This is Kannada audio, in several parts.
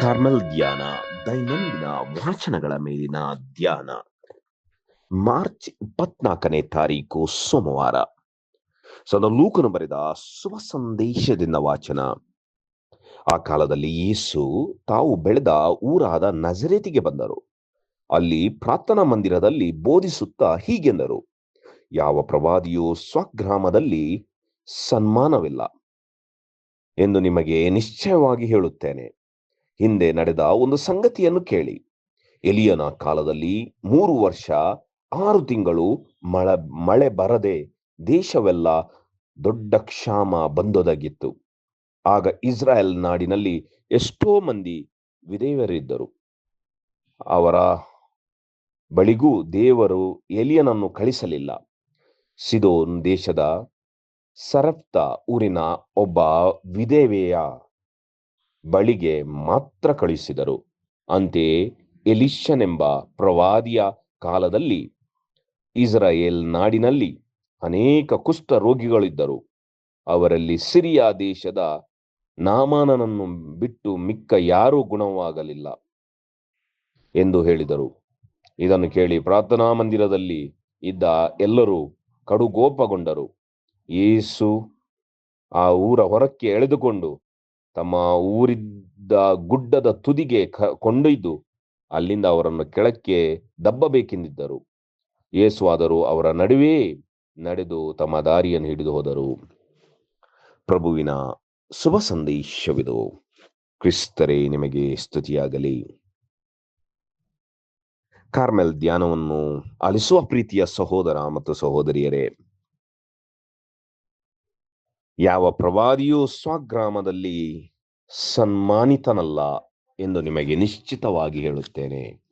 ಕಾರ್ಮೆಲ್ ಧ್ಯಾನ, ದೈನಂದಿನ ವಾಚನಗಳ ಮೇಲಿನ ಧ್ಯಾನ. ಮಾರ್ಚ್ ಇಪ್ಪತ್ನಾಲ್ಕನೇ ತಾರೀಕು ಸೋಮವಾರ. ಸದ ಲೂಕನು ಬರೆದ ಶುಭ ಸಂದೇಶದಿಂದ ವಾಚನ. ಆ ಕಾಲದಲ್ಲಿ ಯೇಸು ತಾವು ಬೆಳೆದ ಊರಾದ ನಜರೇತಿಗೆ ಬಂದರು. ಅಲ್ಲಿ ಪ್ರಾರ್ಥನಾ ಮಂದಿರದಲ್ಲಿ ಬೋಧಿಸುತ್ತಾ ಹೀಗೆಂದರು. ಯಾವ ಪ್ರವಾದಿಯು ಸ್ವಗ್ರಾಮದಲ್ಲಿ ಸನ್ಮಾನವಿಲ್ಲ ಎಂದು ನಿಮಗೆ ನಿಶ್ಚಯವಾಗಿ ಹೇಳುತ್ತೇನೆ. ಹಿಂದೆ ನಡೆದ ಒಂದು ಸಂಗತಿಯನ್ನು ಕೇಳಿ. ಎಲಿಯನ ಕಾಲದಲ್ಲಿ ಮೂರು ವರ್ಷ, ಆರು ತಿಂಗಳು ಮಳೆ ಮಳೆ ಬರದೆ ದೇಶವೆಲ್ಲ ದೊಡ್ಡ ಕ್ಷಾಮ ಬಂದೊದಗಿತ್ತು. ಆಗ ಇಸ್ರಾಯೇಲ್ ನಾಡಿನಲ್ಲಿ ಎಷ್ಟೋ ಮಂದಿ ವಿಧೇಯರಿದ್ದರು. ಅವರ ಬಳಿಗೂ ದೇವರು ಎಲಿಯನನ್ನು ಕಳಿಸಲಿಲ್ಲ. ಸಿದೋನ್ ದೇಶದ ಸರಪ್ತ ಊರಿನ ಒಬ್ಬ ವಿಧವೆಯ ಬಳಿಗೆ ಮಾತ್ರ ಕಳುಹಿಸಿದರು ಅಂತೆಯೇ ಎಲಿಷನೆಂಬ ಪ್ರವಾದಿಯ ಕಾಲದಲ್ಲಿ ಇಸ್ರಾಯೇಲ್ ನಾಡಿನಲ್ಲಿ ಅನೇಕ ಕುಷ್ಠ ರೋಗಿಗಳಿದ್ದರು. ಅವರಲ್ಲಿ ಸಿರಿಯಾ ದೇಶದ ನಾಮಾನನನ್ನು ಬಿಟ್ಟು ಮಿಕ್ಕ ಯಾರೂ ಗುಣವಾಗಲಿಲ್ಲ ಎಂದು ಹೇಳಿದರು. ಇದನ್ನು ಕೇಳಿ ಪ್ರಾರ್ಥನಾ ಮಂದಿರದಲ್ಲಿ ಇದ್ದ ಎಲ್ಲರೂ ಕಡುಗೋಪಗೊಂಡರು. ಯೇಸು ಆ ಊರ ಹೊರಕ್ಕೆ ಎಳೆದುಕೊಂಡು ತಮ್ಮ ಊರಿದ್ದ ಗುಡ್ಡದ ತುದಿಗೆ ಕೊಂಡೊಯ್ದು ಅಲ್ಲಿಂದ ಅವರನ್ನು ಕೆಳಕ್ಕೆ ದಬ್ಬಬೇಕೆಂದಿದ್ದರು. ಯೇಸುವಾದರು ಅವರ ನಡುವೆ ನಡೆದು ತಮ್ಮ ದಾರಿಯನ್ನು ಹಿಡಿದು ಹೋದರು. ಪ್ರಭುವಿನ ಶುಭ ಸಂದೇಶವಿದು. ಕ್ರಿಸ್ತರೇ, ನಿಮಗೆ ಸ್ತುತಿಯಾಗಲಿ. ಕಾರ್ಮೆಲ್ ಧ್ಯಾನವನ್ನು ಆಲಿಸುವ ಪ್ರೀತಿಯ ಸಹೋದರ ಮತ್ತು ಸಹೋದರಿಯರೇ ಯಾವ ಪ್ರವಾದಿಯೂ ಸ್ವಗ್ರಾಮದಲ್ಲಿ ಸನ್ಮಾನಿತನಲ್ಲ ಎಂದು ನಿಮಗೆ ನಿಶ್ಚಿತವಾಗಿ ಹೇಳುತ್ತೇನೆ.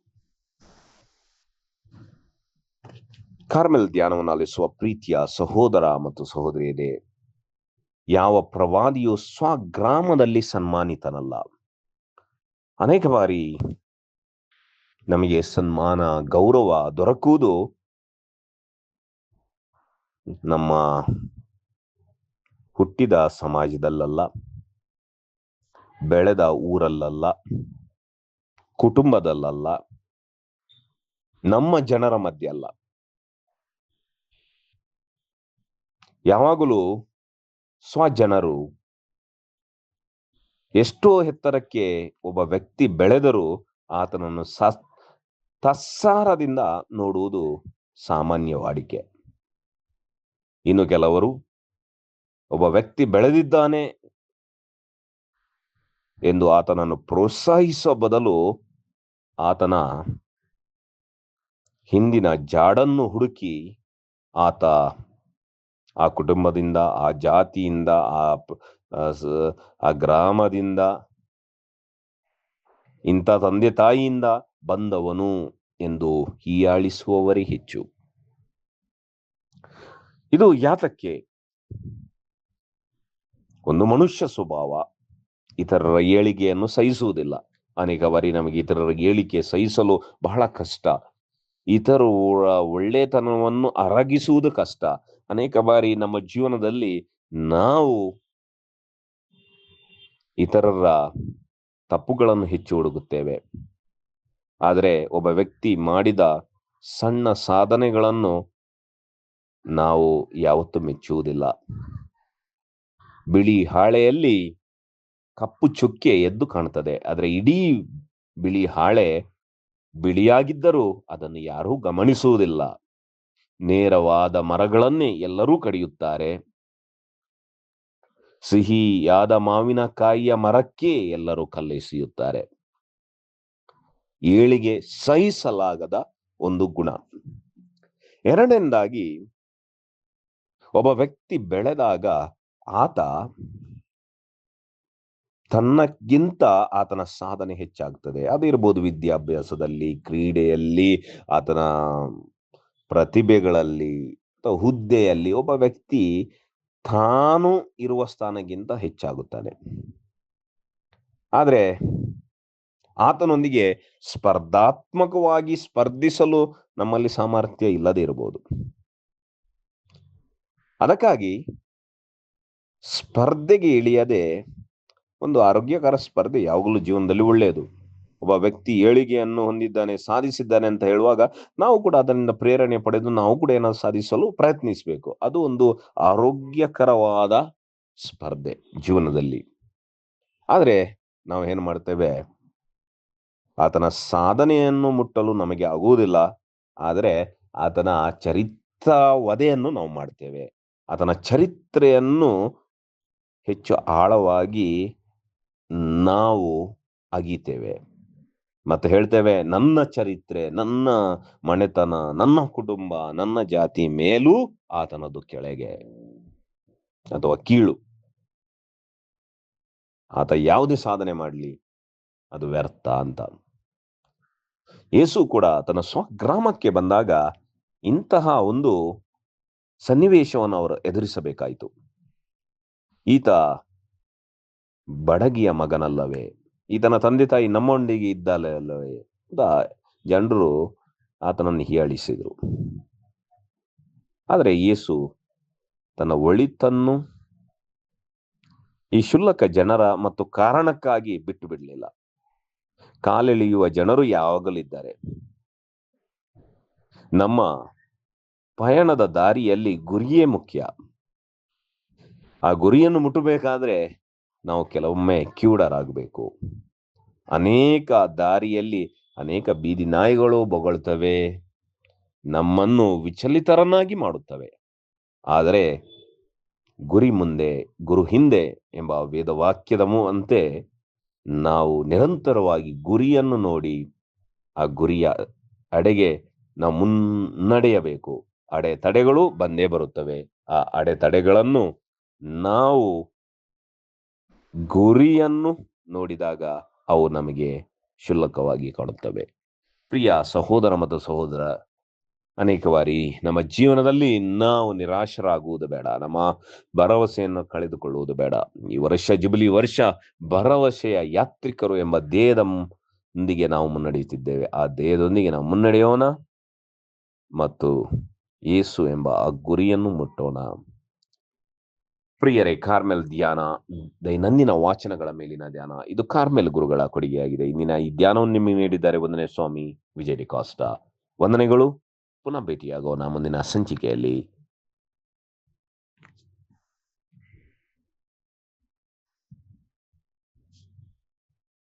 ಕಾರ್ಮೆಲ್ ಧ್ಯಾನವನ್ನು ಆಲಿಸುವ ಪ್ರೀತಿಯ ಸಹೋದರ ಮತ್ತು ಸಹೋದರಿಯರೇ, ಯಾವ ಪ್ರವಾದಿಯು ಸ್ವಗ್ರಾಮದಲ್ಲಿ ಸನ್ಮಾನಿತನಲ್ಲ. ಅನೇಕ ಬಾರಿ ನಮಗೆ ಸನ್ಮಾನ, ಗೌರವ ದೊರಕುವುದು ನಮ್ಮ ಹುಟ್ಟಿದ ಸಮಾಜದಲ್ಲಲ್ಲ, ಬೆಳೆದ ಊರಲ್ಲಲ್ಲ, ಕುಟುಂಬದಲ್ಲಲ್ಲ, ನಮ್ಮ ಜನರ ಮಧ್ಯ ಅಲ್ಲ. ಯಾವಾಗಲೂ ಸ್ವಜನರು ಎಷ್ಟೋ ಎತ್ತರಕ್ಕೆ ಒಬ್ಬ ವ್ಯಕ್ತಿ ಬೆಳೆದರೂ ಆತನನ್ನು ತಸ್ಸಾರದಿಂದ ನೋಡುವುದು ಸಾಮಾನ್ಯ ವಾಡಿಕೆ ಇನ್ನು ಕೆಲವರು ಒಬ್ಬ ವ್ಯಕ್ತಿ ಬೆಳೆದಿದ್ದಾನೆ ಎಂದು ಆತನನ್ನು ಪ್ರೋತ್ಸಾಹಿಸುವ ಬದಲು ಆತನ ಹಿಂದಿನ ಜಾಡನ್ನು ಹುಡುಕಿ ಆತ ಆ ಕುಟುಂಬದಿಂದ, ಆ ಜಾತಿಯಿಂದ, ಆ ಆ ಗ್ರಾಮದಿಂದ, ಇಂಥ ತಂದೆ ತಾಯಿಯಿಂದ ಬಂದವನು ಎಂದು ಹೀಯಾಳಿಸುವವರೇ ಹೆಚ್ಚು. ಇದು ಯಾತಕ್ಕೆ? ಒಂದು ಮನುಷ್ಯ ಸ್ವಭಾವ ಇತರರ ಏಳಿಗೆಯನ್ನು ಸಹಿಸುವುದಿಲ್ಲ. ಅನೇಕ ಬಾರಿ ನಮಗೆ ಇತರರ ಏಳಿಕೆ ಸಹಿಸಲು ಬಹಳ ಕಷ್ಟ. ಇತರರ ಒಳ್ಳೆತನವನ್ನು ಅರಗಿಸುವುದು ಕಷ್ಟ. ಅನೇಕ ಬಾರಿ ನಮ್ಮ ಜೀವನದಲ್ಲಿ ನಾವು ಇತರರ ತಪ್ಪುಗಳನ್ನು ಹೆಚ್ಚು ಹುಡುಗುತ್ತೇವೆ ಆದರೆ ಒಬ್ಬ ವ್ಯಕ್ತಿ ಮಾಡಿದ ಸಣ್ಣ ಸಾಧನೆಗಳನ್ನು ನಾವು ಯಾವತ್ತೂ ಮೆಚ್ಚುವುದಿಲ್ಲ. ಬಿಳಿ ಹಾಳೆಯಲ್ಲಿ ಕಪ್ಪು ಚುಕ್ಕೆ ಎದ್ದು ಕಾಣುತ್ತದೆ. ಆದರೆ ಇಡೀ ಬಿಳಿ ಹಾಳೆ ಬಿಳಿಯಾಗಿದ್ದರೂ ಅದನ್ನು ಯಾರೂ ಗಮನಿಸುವುದಿಲ್ಲ. ನೇರವಾದ ಮರಗಳನ್ನೇ ಎಲ್ಲರೂ ಕಡಿಯುತ್ತಾರೆ. ಸಿಹಿಯಾದ ಮಾವಿನಕಾಯಿಯ ಮರಕ್ಕೆ ಎಲ್ಲರೂ ಕಲ್ಲೆಸೆಯುತ್ತಾರೆ. ಏಳಿಗೆ ಸಹಿಸಲಾಗದ ಒಂದು ಗುಣ. ಎರಡನೇದಾಗಿ, ಒಬ್ಬ ವ್ಯಕ್ತಿ ಬೆಳೆದಾಗ ಆತ ತನ್ನಕ್ಕಿಂತ ಆತನ ಸಾಧನೆ ಹೆಚ್ಚಾಗ್ತದೆ. ಅದಿರ್ಬೋದು ವಿದ್ಯಾಭ್ಯಾಸದಲ್ಲಿ, ಕ್ರೀಡೆಯಲ್ಲಿ, ಆತನ ಪ್ರತಿಭೆಗಳಲ್ಲಿ, ಅಥವಾ ಹುದ್ದೆಯಲ್ಲಿ ಒಬ್ಬ ವ್ಯಕ್ತಿ ತಾನು ಇರುವ ಸ್ಥಾನಕ್ಕಿಂತ ಹೆಚ್ಚಾಗುತ್ತಾನೆ. ಆದ್ರೆ ಆತನೊಂದಿಗೆ ಸ್ಪರ್ಧಾತ್ಮಕವಾಗಿ ಸ್ಪರ್ಧಿಸಲು ನಮ್ಮಲ್ಲಿ ಸಾಮರ್ಥ್ಯ ಇಲ್ಲದೆ ಇರಬಹುದು ಅದಕ್ಕಾಗಿ ಸ್ಪರ್ಧೆಗೆ ಇಳಿಯದೆ ಒಂದು ಆರೋಗ್ಯಕರ ಸ್ಪರ್ಧೆ ಯಾವಾಗಲೂ ಜೀವನದಲ್ಲಿ ಒಳ್ಳೆಯದು. ಒಬ್ಬ ವ್ಯಕ್ತಿ ಏಳಿಗೆಯನ್ನು ಹೊಂದಿದ್ದಾನೆ, ಸಾಧಿಸಿದ್ದಾನೆ ಅಂತ ಹೇಳುವಾಗ ನಾವು ಕೂಡ ಅದರಿಂದ ಪ್ರೇರಣೆ ಪಡೆದು ನಾವು ಕೂಡ ಏನಾದ್ರು ಸಾಧಿಸಲು ಪ್ರಯತ್ನಿಸಬೇಕು. ಅದು ಒಂದು ಆರೋಗ್ಯಕರವಾದ ಸ್ಪರ್ಧೆ ಜೀವನದಲ್ಲಿ. ಆದರೆ ನಾವು ಏನ್ ಮಾಡ್ತೇವೆ? ಆತನ ಸಾಧನೆಯನ್ನು ಮುಟ್ಟಲು ನಮಗೆ ಆಗುವುದಿಲ್ಲ. ಆದರೆ ಆತನ ಚರಿತ್ರ ವಧೆಯನ್ನು ನಾವು ಮಾಡ್ತೇವೆ. ಆತನ ಚರಿತ್ರೆಯನ್ನು ಹೆಚ್ಚು ಆಳವಾಗಿ ನಾವು ಅಗೀತೇವೆ ಮತ್ತೆ ಹೇಳ್ತೇವೆ, ನನ್ನ ಚರಿತ್ರೆ, ನನ್ನ ಮನೆತನ, ನನ್ನ ಕುಟುಂಬ, ನನ್ನ ಜಾತಿ ಮೇಲೂ ಆತನದು ಕೆಳಗೆ ಅಥವಾ ಕೀಳು. ಆತ ಯಾವುದೇ ಸಾಧನೆ ಮಾಡಲಿ, ಅದು ವ್ಯರ್ಥ ಅಂತ. ಯೇಸು ಕೂಡ ತನ್ನ ಸ್ವಗ್ರಾಮಕ್ಕೆ ಬಂದಾಗ ಇಂತಹ ಒಂದು ಸನ್ನಿವೇಶವನ್ನು ಅವರು ಎದುರಿಸಬೇಕಾಯಿತು. ಈತ ಬಡಗಿಯ ಮಗನಲ್ಲವೇ. ಈತನ ತಂದೆ ತಾಯಿ ನಮ್ಮೊಂದಿಗೆ ಇದ್ದಲ್ಲ ಅಲ್ಲವೇ ಜನರು ಆತನನ್ನು ಹೀಯಾಳಿಸಿದರು. ಆದರೆ ಯೇಸು ತನ್ನ ಒಳಿತನ್ನು ಈ ಶುಲ್ಲಕ ಜನರ ಮತ್ತು ಕಾರಣಕ್ಕಾಗಿ ಬಿಟ್ಟು ಬಿಡಲಿಲ್ಲ. ಕಾಲೆಳೆಯುವ ಜನರು ಯಾವಾಗಲಿದ್ದಾರೆ? ನಮ್ಮ ಪಯಣದ ದಾರಿಯಲ್ಲಿ ಗುರಿಯೇ ಮುಖ್ಯ. ಆ ಗುರಿಯನ್ನು ಮುಟ್ಟಬೇಕಾದ್ರೆ ನಾವು ಕೆಲವೊಮ್ಮೆ ಕಿವುಡರಾಗಬೇಕು ಅನೇಕ ದಾರಿಯಲ್ಲಿ ಅನೇಕ ಬೀದಿ ನಾಯಿಗಳು ಬೊಗಳ್ತವೆ. ನಮ್ಮನ್ನು ವಿಚಲಿತರನ್ನಾಗಿ ಮಾಡುತ್ತವೆ. ಆದರೆ ಗುರಿ ಮುಂದೆ, ಗುರು ಹಿಂದೆ ಎಂಬ ವೇದವಾಕ್ಯದ ಅಂತೆ ನಾವು ನಿರಂತರವಾಗಿ ಗುರಿಯನ್ನು ನೋಡಿ ಆ ಗುರಿಯ ಅಡೆಗೆ ನಾವು ಮುನ್ನಡೆಯಬೇಕು. ಅಡೆತಡೆಗಳು ಬಂದೇ ಬರುತ್ತವೆ. ಆ ಅಡೆತಡೆಗಳನ್ನು ನಾವು ಗುರಿಯನ್ನು ನೋಡಿದಾಗ ಅವು ನಮಗೆ ಶುಲ್ಕವಾಗಿ ಕಾಣುತ್ತವೆ ಪ್ರಿಯ ಸಹೋದರ ಮತ್ತು ಸಹೋದರ, ಅನೇಕ ಬಾರಿ ನಮ್ಮ ಜೀವನದಲ್ಲಿ ನಾವು ನಿರಾಶರಾಗುವುದು ಬೇಡ. ನಮ್ಮ ಭರವಸೆಯನ್ನು ಕಳೆದುಕೊಳ್ಳುವುದು ಬೇಡ. ಈ ವರ್ಷ ಜುಬಿಲಿ ವರ್ಷ ಭರವಸೆಯ ಯಾತ್ರಿಕರು ಎಂಬ ದೇಹದೊಂದಿಗೆ ನಾವು ಮುನ್ನಡೆಯುತ್ತಿದ್ದೇವೆ. ಆ ದೇಹದೊಂದಿಗೆ ನಾವು ಮುನ್ನಡೆಯೋಣ ಮತ್ತು ಯೇಸು ಎಂಬ ಆ ಗುರಿಯನ್ನು ಮುಟ್ಟೋಣ. ಪ್ರಿಯರೇ ಕಾರ್ಮೆಲ್ ಧ್ಯಾನ ದೈನಂದಿನ ವಾಚನಗಳ ಮೇಲಿನ ಧ್ಯಾನ ಇದು ಕಾರ್ಮೆಲ್ ಗುರುಗಳ ಕೊಡುಗೆಯಾಗಿದೆ. ಇಂದಿನ ಈ ಧ್ಯಾನವನ್ನು ನಿಮಗೆ ನೀಡಿದ್ದಾರೆ ಒಂದನೇ ಸ್ವಾಮಿ ವಿಜಯ್ ಡಿಕಾಸ್ಟ ವಂದನೆಗಳು. ಪುನಃ ಭೇಟಿಯಾಗೋಣ ಮುಂದಿನ ಸಂಚಿಕೆಯಲ್ಲಿ.